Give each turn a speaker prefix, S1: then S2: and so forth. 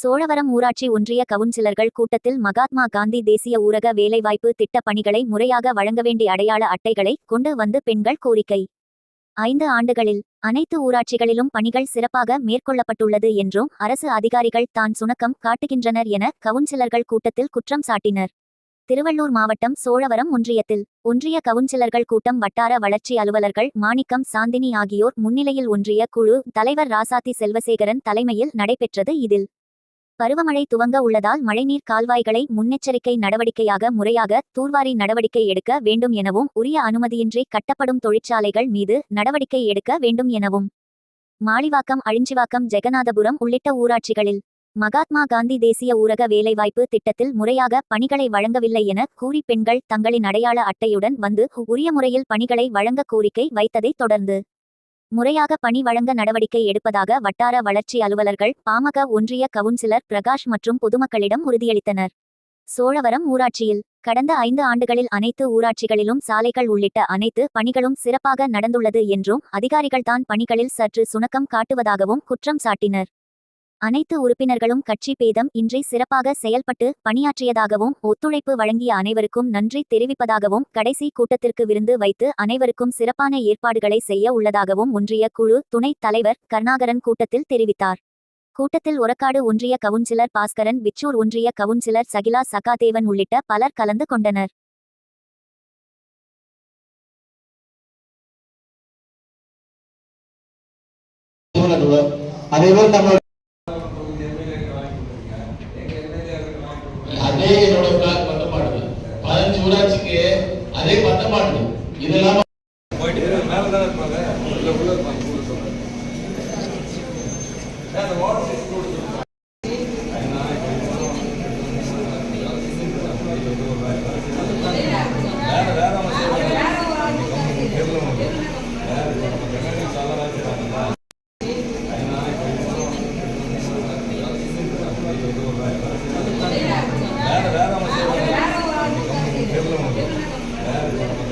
S1: சோழவரம் ஊராட்சி ஒன்றிய கவுன்சிலர்கள் கூட்டத்தில் மகாத்மா காந்தி தேசிய ஊரக வேலைவாய்ப்பு திட்ட பணிகளை முறையாக வழங்க வேண்டிய அடையாள அட்டைகளை கொண்டு வந்து பெண்கள் கோரிக்கை. ஐந்து ஆண்டுகளில் அனைத்து ஊராட்சிகளிலும் பணிகள் சிறப்பாக மேற்கொள்ளப்பட்டுள்ளது என்றும் அரசு அதிகாரிகள் தான் சுணக்கம் காட்டுகின்றனர் என கவுன்சிலர்கள் கூட்டத்தில் குற்றம் சாட்டினர். திருவள்ளூர் மாவட்டம் சோழவரம் ஒன்றியத்தில் ஒன்றிய கவுன்சிலர்கள் கூட்டம் வட்டார வளர்ச்சி அலுவலர்கள் மாணிக்கம் சாந்தினி ஆகியோர் முன்னிலையில் ஒன்றிய குழு தலைவர் ராசாத்தி செல்வசேகரன் தலைமையில் நடைபெற்றது இதில். பருவமழை துவங்க உள்ளதால் மழைநீர் கால்வாய்களை முன்னெச்சரிக்கை நடவடிக்கையாக முறையாக தூர்வாரி நடவடிக்கை எடுக்க வேண்டும் எனவும் உரிய அனுமதியின்றி கட்டப்படும் தொழிற்சாலைகள் மீது நடவடிக்கை எடுக்க வேண்டும் எனவும். மாளிவாக்கம் அழிஞ்சிவாக்கம் ஜெகநாதபுரம் உள்ளிட்ட ஊராட்சிகளில் மகாத்மா காந்தி தேசிய ஊரக வேலைவாய்ப்பு திட்டத்தில் முறையாக பணிகளை வழங்கவில்லை என கூறி பெண்கள் தங்களின் அடையாள அட்டையுடன் வந்து உரிய முறையில் பணிகளை வழங்க கோரிக்கை வைத்ததைத் தொடர்ந்து முறையாக பணி வழங்க நடவடிக்கை எடுப்பதாக வட்டார வளர்ச்சி அலுவலர்கள் பாமக ஒன்றிய கவுன்சிலர் பிரகாஷ் மற்றும் பொதுமக்களிடம் உறுதியளித்தனர். சோழவரம் ஊராட்சியில் கடந்த ஐந்து ஆண்டுகளில் அனைத்து ஊராட்சிகளிலும் சாலைகள் உள்ளிட்ட அனைத்து பணிகளும் சிறப்பாக நடந்துள்ளது என்றும் அதிகாரிகள்தான் பணிகளில் சற்று சுணக்கம் காட்டுவதாகவும் குற்றம் சாட்டினர். அனைத்து உறுப்பினர்களும் கட்சி பேதம் இன்றி சிறப்பாக செயல்பட்டு பணியாற்றியதாகவும் ஒத்துழைப்பு வழங்கிய அனைவருக்கும் நன்றி தெரிவிப்பதாகவும் கடைசி கூட்டத்திற்கு விருந்து வைத்து அனைவருக்கும் சிறப்பான ஏற்பாடுகளை செய்ய உள்ளதாகவும் ஒன்றிய குழு துணைத் தலைவர் கருணாகரன் கூட்டத்தில் தெரிவித்தார். கூட்டத்தில் ஒரக்காடு ஒன்றிய கவுன்சிலர் பாஸ்கரன் விச்சூர் ஒன்றிய கவுன்சிலர் சகிலா சகாதேவன் உள்ளிட்ட பலர் கலந்து கொண்டனர்.
S2: அதே
S3: என்னோட பிளாக் பட்டமாடுது பதினஞ்சு ஊராட்சிக்கு அதே பட்டமாடுது இதெல்லாம் போயிட்டு மேல தான் இருப்பாங்க. உள்ள உள்ள இருப்பாங்க. வேற வேற வேற